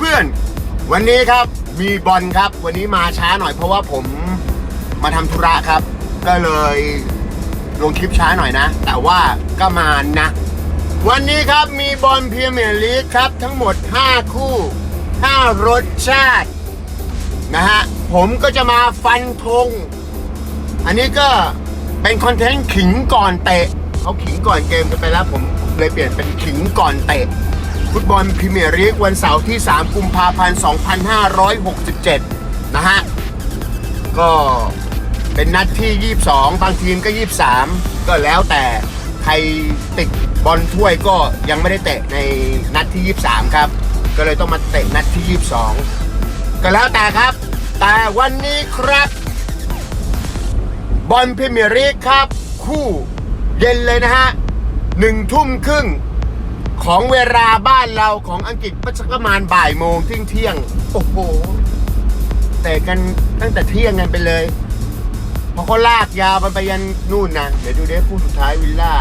เพื่อนๆ วันนี้ครับมีบอลครับ วันนี้มาช้าหน่อยเพราะว่าผมมาทำธุระครับ ก็เลยลงคลิปช้าหน่อยนะ แต่ว่าก็มานะ วันนี้ครับมีบอลพรีเมียร์ลีกครับ ทั้งหมด 5 คู่ 5 รสชาติ นะฮะ ผมก็จะมาฟันธงอันนี้ก็เป็นคอนเทนต์ขิงก่อนเตะเขาขิงก่อนเกมกันไปแล้วผมเลยเปลี่ยนเป็นขิงก่อนเตะ ฟุตบอลพรีเมียร์ลีกวันเสาร์ที่ 3 กุมภาพันธ์ 2567 นะฮะ ก็เป็นนัดที่ 22 บางทีมก็ 23 ก็แล้วแต่ใครติดบอลถ้วยก็ยังไม่ได้เตะในนัดที่ 23 ครับ ก็เลยต้องมาเตะนัดที่ 22 ก็แล้วแต่ครับ แต่วันนี้ครับ บอลพรีเมียร์ลีกครับ คู่เย็นเลยนะฮะหนึ่งทุ่มครึ่ง ของเวลาบ้านเราของอังกฤษก็สักประมาณบ่ายโมงเที่ยงเที่ยงๆโอ้โหแต่กันตั้งแต่เที่ยงกันไปเลยเพอเขาลากยาวมันไปยันนู่นนะเดี๋ยวดูเด้คู่สุดท้ายวิลล่า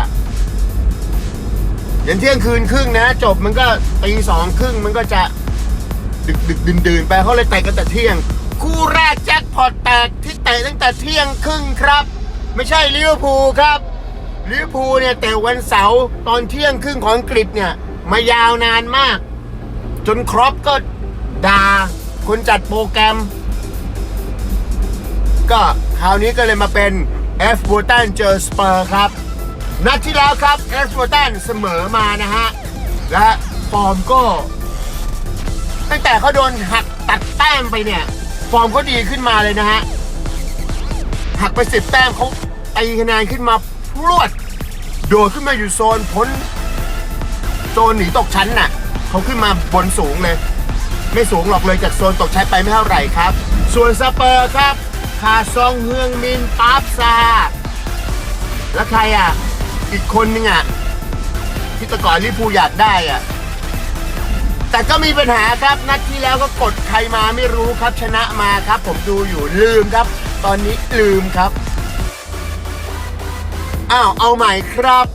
ยันเที่ยงคืนครึ่งนะ จบมันก็ตีสองครึ่งมันก็จะดึกดึกดื่นดื่นๆไปเขาเลยเตะกันแต่เที่ยง คู่แรกแจ็คพอตแตกที่เตะตั้งแต่เที่ยงครึ่งครับ ไม่ใช่ลิเวอร์พูลครับ ลิเวอร์พูลเนี่ยเตะวันเสาร์ตอนเที่ยงครึ่งของอังกฤษเนี่ย มายาวนานมาก จนครอปก็ด่าคนจัดโปรแกรม ก็คราวนี้ก็เลยมาเป็นเอฟบูตันเจอสเปอร์ครับ นัดที่แล้วครับเอฟบูตันเสมอมานะฮะ และฟอร์มก็ ตั้งแต่เขาโดนหักตัดแต้มไปเนี่ย ฟอร์มเขาดีขึ้นมาเลยนะฮะ หักไปสิบแต้มเขาตีคะแนนขึ้นมา รวด โดดขึ้นมาอยู่โซนพ้น โซนหนีตกชั้นน่ะ เขาขึ้นมาบนสูงเลย ไม่สูงหรอกเลยจากโซนตกชั้นไปไม่เท่าไหร่ครับ ส่วนสเปอร์ครับ คาซองเฮืองมินปาบซา แล้วใครอะ อีกคนนึงอะ ที่ตะก่อนลิพูอยากได้อะแต่ก็มีปัญหาครับนัดที่แล้วก็กดใครมาไม่รู้ครับชนะมาครับ ผมดูอยู่ลืมครับ ตอนนี้ลืมครับ อ้าวเอาใหม่ครับ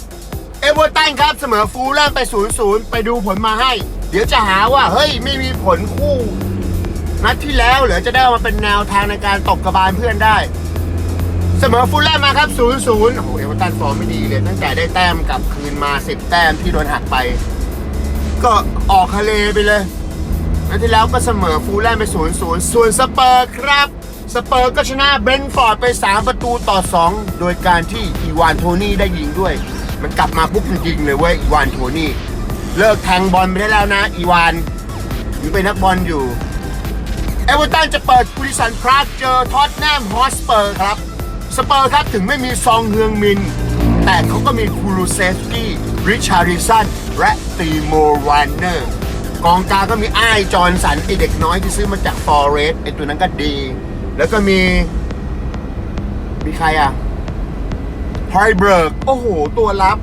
เอเวอร์ตันครับเสมอฟูลแลมไป0-0ไปดูผลมาให้ เดี๋ยวจะหาว่าเฮ้ยไม่มีผลคู่ นัดที่แล้วเหลือจะได้มาเป็นแนวทางในการตบกระบาลเพื่อนได้ เสมอฟูลแลมมาครับ0-0โอ้โหเอเวอร์ตันฟอร์มไม่ดีเลยตั้งแต่ได้แต้มกลับคืนมา 10 แต้มที่โดนหักไป ก็ออกทะเลไปเลยนัดที่แล้วก็เสมอฟูลแลมไป0-0ส่วนสเปอร์ครับ สเปอร์ก็ชนะเบรนท์ฟอร์ดไป 3 ประตูต่อ 2 โดยการที่อีวานโทนี่ได้ยิงด้วย มันกลับมาปุ๊บมันยิงเลยเว้ยอีวานโทนี่ เลิกแทงบอลไปได้แล้วนะ อีวานยังเป็นนักบอลอยู่เอเวอร์ตันจะเปิดกุริสันพรากเจอท็อตแนมฮอสเปอร์ครับ สเปอร์ครับถึงไม่มีซองเฮืองมิน แต่เขาก็มีคูลูเซฟกี้ริชาริสันและตีโมวานเนอร์กองกลางก็มีอ้ายจอร์นสันไอเด็กน้อยที่ซื้อมาจากฟอเรสไอตัวนั้นก็ดี แล้วก็มี มีใครอะฮอยเบิร์กโอ้โห ตัวรับ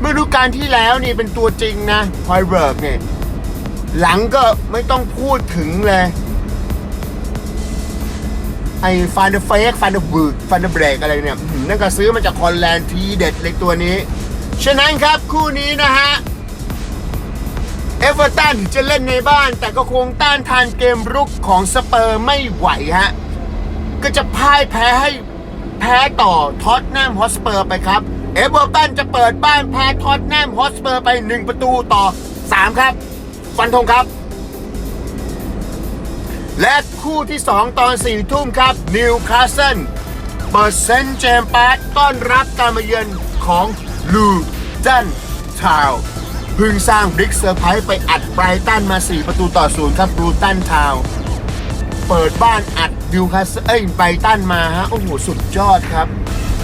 เมื่อฤดูกาลที่แล้วนี่เป็นตัวจริงนะฮอยเบิร์กเนี่ย หลังก็ไม่ต้องพูดถึงเลย ไอ้ฟานเดอร์เฟกฟานเดอร์บึกฟานเดอร์เบรกอะไรเนี่ย นั่นก็ซื้อมาจากคอนแลนด์ทีเด็ดเลยตัวนี้ ฉะนั้นครับคู่นี้นะฮะเอเวอร์ตันจะเล่นในบ้าน แต่ก็คงต้านทานเกมรุกของสเปอร์ไม่ไหวฮะ ก็จะพ่ายแพ้ให้แพ้ต่อท็อตแนมฮอสเปอร์ไปครับ เอเวอร์ตันจะเปิดบ้านแพ้ท็อตแนมฮอสเปอร์ไป 1 ประตูต่อ 3 ครับ ฟันธงครับ และคู่ที่ 2 ตอน 4 ทุ่มครับนิวคาสเซิลเปิดเซนต์เจมส์ปาร์คต้อนรับการมาเยือนของลูดันทาวพิ่งสร้างบริกเซอร์ไพรส์ไปอัดไบรตันมา 4 ประตูต่อศูนย์ครับลูตันทาว เปิดบ้านอัดนิวคาสเอ้ยไบตันมาฮะ โอ้โห สุดยอดครับ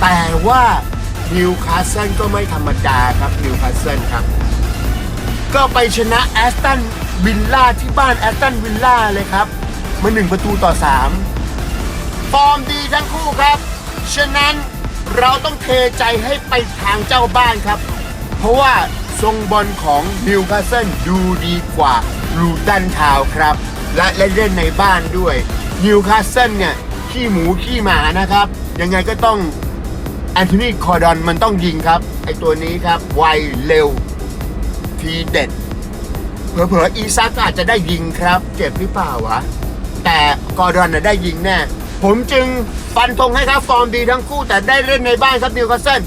แต่ว่านิวคาสเซิลก็ไม่ธรรมดาครับนิวคาสเซิลครับ ก็ไปชนะแอสตันวิลล่าที่บ้านแอสตันวิลล่าเลยครับมาหนึ่งประตูต่อ 3 ฟอร์มดีทั้งคู่ครับ ฉะนั้นเราต้องเทใจให้ไปทางเจ้าบ้านครับ เพราะว่าทรงบอลของนิวคาสเซิลดูดีกว่าลูตันทาวครับ และเล่นในบ้านด้วยนิวคาสเซิลเนี่ยขี้หมูขี้หมานะครับ ยังไงก็ต้องแอนโทนีคอร์ดอนมันต้องยิงครับ ไอตัวนี้ครับไวเร็ว ทีเด็ด เผลอๆอีซักอาจจะได้ยิงครับ เจ็บหรือเปล่าวะ แต่กอร์ดอนน่ะได้ยิงแน่ ผมจึงฟันธงให้ครับ ฟอร์มดีทั้งคู่แต่ได้เล่นในบ้านครับนิวคาสเซิล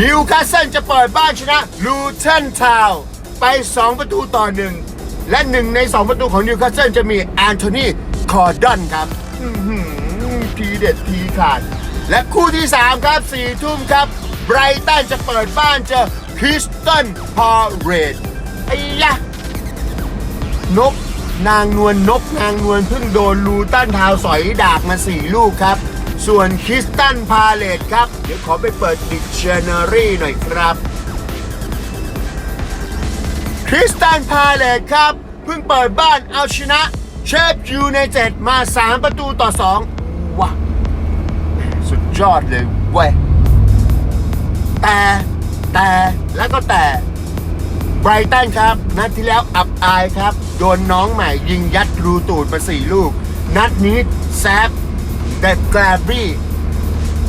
นิวคาสเซิลจะเปิดบ้านชนะลูเทนทาวไป 2 ประตูต่อหนึ่ง และหนึ่งใน2ประตูของนิวคาสเซิลจะมีแอนโทนีคอร์ดอนครับอื้อหือทีเด็ดทีขาด และคู่ที่ 3 ครับ4ทุ่มครับไบรตันจะเปิดบ้านเจอคริสตันพาเรดไอ้ยะ นกนางนวลนกนางนวลเพิ่งโดนลูตันทาวสอยดาบมาสี่ลูกครับ ส่วนคริสตันพาเลตครับ เดี๋ยวขอไปเปิดดิกชันนารีหน่อยครับ คริสตันพาเลตครับ เพิ่งเปิดบ้านเอาชนะ เชฟยูไนเต็ดมา 3 ประตูต่อ 2 ว้าสุดยอดเลยเว้ย แต่แต่แล้วก็แต่ไบรตันครับ นัดที่แล้วอับอายครับ โดนน้องใหม่ยิงยัดรูตูดมาสี่ลูก นัดนี้แซฟเดดแกรบี้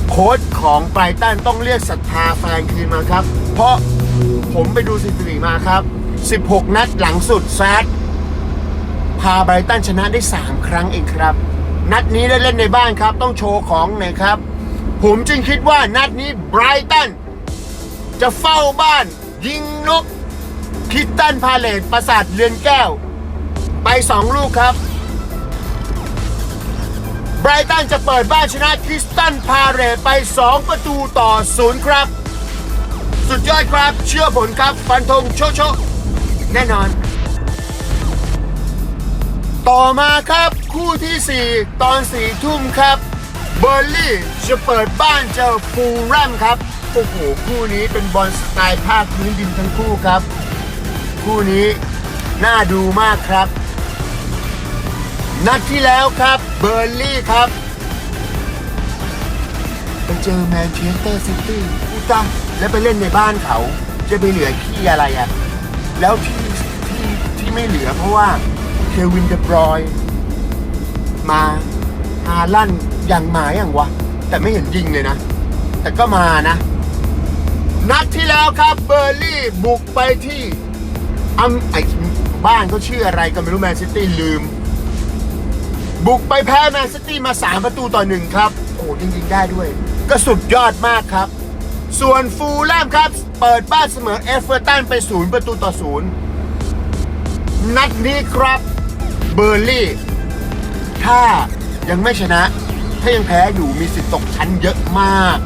โค้ชของไบรตันต้องเรียกศรัทธาแฟนคืนมาครับ เพราะผมไปดูสถิติมาครับ 16 นัดหลังสุดแซดพาไบรตันชนะได้ 3 ครั้งเองครับ นัดนี้ได้เล่นในบ้านครับ ต้องโชว์ของหน่อยครับ ผมจึงคิดว่านัดนี้ไบรตันจะเฝ้าบ้าน ยิงนกคิดตันพาเลตปราสาทเรือนแก้ว ไป 2 ลูกครับไบรตันจะเปิดบ้านชนะคริสตันพาเรตไป 2 ประตูต่อศูนย์ครับ สุดยอดครับ เชื่อผลครับ ฟันธงโชโช แน่นอน ต่อมาครับคู่ที่ 4 ตอน4ทุ่มครับ เบอร์ลี่จะเปิดบ้านเจอฟูลแรมครับ โอ้โห คู่นี้เป็นบอลสไตล์ภาคพื้นดินทั้งคู่ครับ คู่นี้น่าดูมากครับ นัดที่แล้วครับเบอร์ลี่ครับไปเจอแมนเชสเตอร์ซิตี้อุยตาแล้วไปเล่นในบ้านเขา จะไปเหลือขี้อะไรอะ่ะ แล้วที่ที่ที่ไม่เหลือเพราะว่าเควินเดบรอย มาฮาลั่นอย่างหมาอย่างวะ แต่ไม่เห็นยิงเลยนะ แต่ก็มานะ นัดที่แล้วครับเบอร์ลี่บุกไปที่อัมไอบ้านเขาชื่ออะไรก็ไม่รู้แมนซิตี้ลืม บุกไปแพ้แมนซิตี้มา 3 ประตูต่อหนึ่งครับ โอ้จริงๆได้ด้วย ก็สุดยอดมากครับ ส่วนฟูลแลมครับ เปิดบ้านเสมอเอฟเวอร์ตันไป0ประตูต่อ0นัดนี้ครับเบอร์ลี่ ถ้ายังไม่ชนะ ถ้ายังแพ้อยู่มีสิทธิ์ตกชั้นเยอะมาก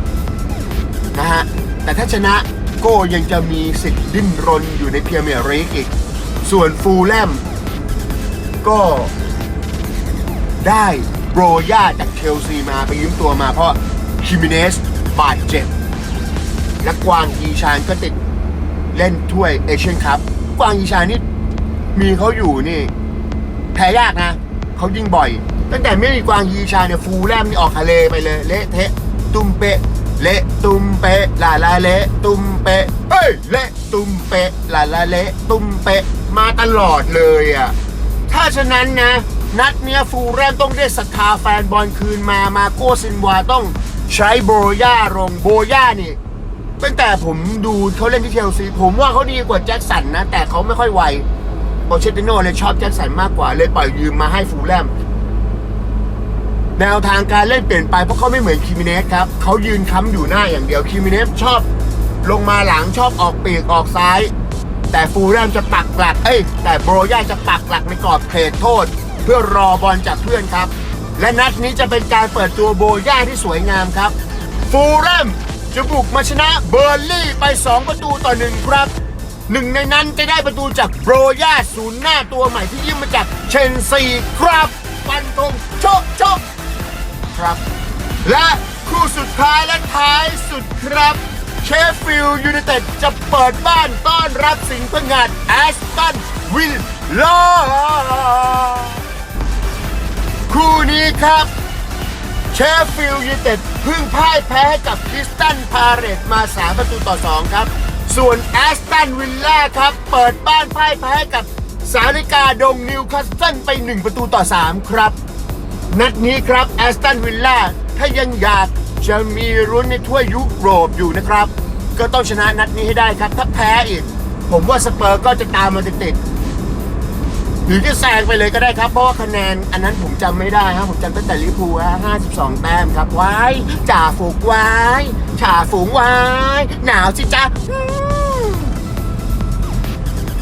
นะฮะ แต่ถ้าชนะโก็ยังจะมีสิทธิ์ดิ้นรนอยู่ในเพรีเมียร์ลีกอีก ส่วนฟูลแลมก็ได้โบรย่าจากเชลซีมาไปยืมตัวมาเพราะคิมิเนสบาดเจ็บ และกวางยีชานก็ติดเล่นถ้วยเอเชียนคัพกวางยีชานนี่มีเขาอยู่นี่แพ้ยากนะเขายิงบ่อย ตั้งแต่ไม่มีกวางยีชาเนี่ยฟูลแลมนี่ออกทะเลไปเลย เละเทะตุ้มเปะเละตุ้มเปะลาลาเละตุ้มเปะเฮ้ยเละตุ้มเปะลาลาเละตุ้มเปะมาตลอดเลยอะถ้าฉะนั้นนะ นัดเนี้ยฟูลแลมต้องได้ศรัทธาแฟนบอลคืนมามาโกซินวาต้องใช้โบย่าลงโบย่านี่ ตั้งแต่ผมดูเขาเล่นที่เชลซีผมว่าเขาดีกว่าแจ็คสันนะ แต่เขาไม่ค่อยไวโปเชติโน่เลยชอบแจ็คสันมากกว่า เลยปล่อยยืมมาให้ฟูลแลมแนวทางการเล่นเปลี่ยนไปเพราะเขาไม่เหมือนคิมิเนสครับเขายืนค้ำอยู่หน้าอย่างเดียวคิมิเนสชอบลงมาหลังชอบออกปีกออกซ้าย แต่ฟูลแลมจะปักหลักเอ้ยแต่โบรย่าจะปักหลักในกรอบเขตโทษ เพื่อรอบอลจากเพื่อนครับ และนัดนี้จะเป็นการเปิดตัวโบย่าที่สวยงามครับฟูลแลม จะบุกมาชนะเบอร์ลี่ไป 2 ประตูต่อหนึ่งครับ หนึ่งในนั้นจะได้ประตูจากโบรยาศูนย์หน้าตัวใหม่ที่ยืมมาจากเชนซีครับฟันธงโชคโชคครับ และคู่สุดท้ายและท้ายสุดครับเชฟฟิลด์ยูไนเต็ดจะเปิดบ้านต้อนรับสิงห์พังงาดแอสตันวิลล่าคู่นี้ครับ เชฟฟิลด์ยูไนเต็ดเพิ่งพ่ายแพ้ให้กับคริสตันพาเรตมา 3 ประตูต่อ 2 ครับ ส่วนแอสตันวิลล่าครับ เปิดบ้านพ่ายแพ้กับสาริกาดงนิวคาสเซิลไป 1 ประตูต่อ 3 ครับ นัดนี้ครับแอสตันวิลล่าถ้ายังอยากจะมีรุ้นในถ้วยยุโรปอยู่นะครับ ก็ต้องชนะนัดนี้ให้ได้ครับ ถ้าแพ้อีก ผมว่าสเปอร์ก็จะตามมาติดๆ หรือจะแซงไปเลยก็ได้ครับ เพราะว่าคะแนน อันนั้นผมจำไม่ได้ครับผมจำตั้งแต่ลิเวอร์พูลฮะ52 แต้มครับ ไว้ายจ่าฝูงว้ายจ่าฝูงไว้ายหนาวสิจ๊ะอืม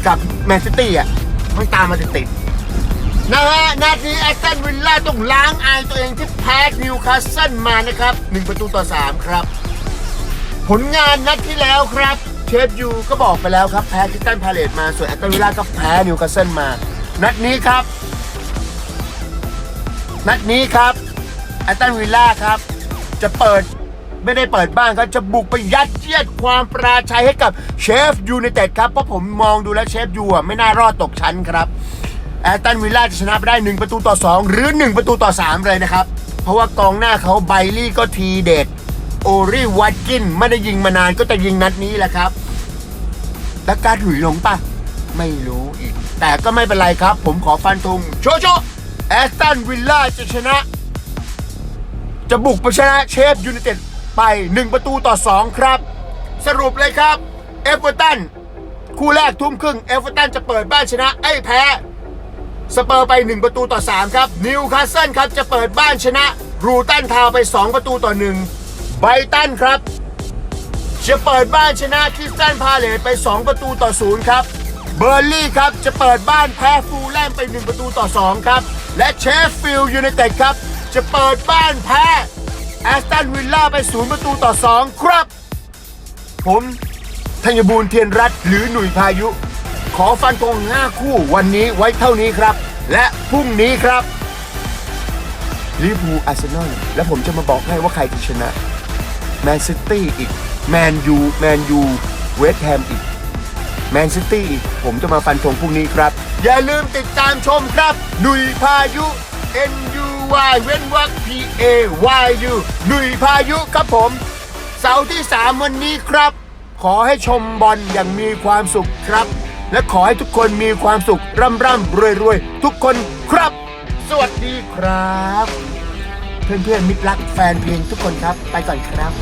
กับแมนซิตี้อะ มันตามมาติดๆ นะฮะนาทีแอสตันวิลล่าต้องล้างอายตัวเองที่แพ้นิวคาสเซิลมานะครับ 1 ประตูต่อ 3 ครับ ผลงานนัดที่แล้วครับ เชฟยูก็บอกไปแล้วครับ แพ้คริสตันพาเลตมา ส่วนแอตตันวิลล่าก็แพ้นิวคาสเซิลมา นัดนี้ครับ นัดนี้ครับแอตตันวิลล่าครับ จะเปิดไม่ได้เปิดบ้านครับจะบุกไปยัดเยียดความปราชัยให้กับเชฟยูไนเต็ดครับ เพราะผมมองดูแล้วเชฟยูอะไม่น่ารอดตกชั้นครับแอตตันวิลล่าจะชนะไปได้ 1 ประตูต่อ 2 หรือ 1 ประตูต่อ 3 เลยนะครับ เพราะว่ากองหน้าเขาไบลี่ก็ทีเด็ดโอริวัตกินไม่ได้ยิงมานานก็จะยิงนัดนี้แหละครับ แล้วการหลุยลงปะ ไม่รู้อีก แต่ก็ไม่เป็นไรครับ ผมขอฟันธงโชโชแอสตันวิลล่าจะชนะ จะบุกไปชนะเชฟยูไนเต็ดไป 1 ประตูต่อ 2 ครับ สรุปเลยครับ เอฟเวอร์ตันคู่แรกทุ่มครึ่งเอฟเวอร์ตันจะเปิดบ้านชนะไอ้แพ้สเปอร์ไป 1 ประตูต่อ 3 ครับนิวคาสเซิลครับจะเปิดบ้านชนะรูตันทาวไป 2 ประตูต่อ 1 ไบรตันครับ จะเปิดบ้านชนะคริสตันพาเลตไป 2 ประตูต่อ 0 ครับ เบอร์ลี่ครับ จะเปิดบ้านแพ้ฟูลแลมไป 1 ประตูต่อ 2 ครับ และเชฟฟิลด์ยูไนเต็ดครับ จะเปิดบ้านแพ้แอสตันวิลล่าไป 0 ประตูต่อ 2 ครับ ผมธัญบูรณ์เทียนรัตน์หรือหนุ่ยพายุ ขอฟันธง5คู่วันนี้ไว้เท่านี้ครับ และพรุ่งนี้ครับลิเวอร์พูลอาร์เซนอลและผมจะมาบอกให้ว่าใครจะชนะแมนซิตี้อีกแมนยูแมนยูเวสต์แฮมอีก แมนซิตี้ผมจะมาฟันธงพรุ่งนี้ครับ อย่าลืมติดตามชมครับ หนุยพายุ N U Y เว้นวรรค P A Y U หนุยพายุครับผม เสาร์ที่ 3 วันนี้ครับ ขอให้ชมบอลอย่างมีความสุขครับ และขอให้ทุกคนมีความสุขร่ำร่ำรวยรวยทุกคนครับ สวัสดีครับ เพื่อนๆมิตรรักแฟนเพลงทุกคนครับ ไปก่อนครับ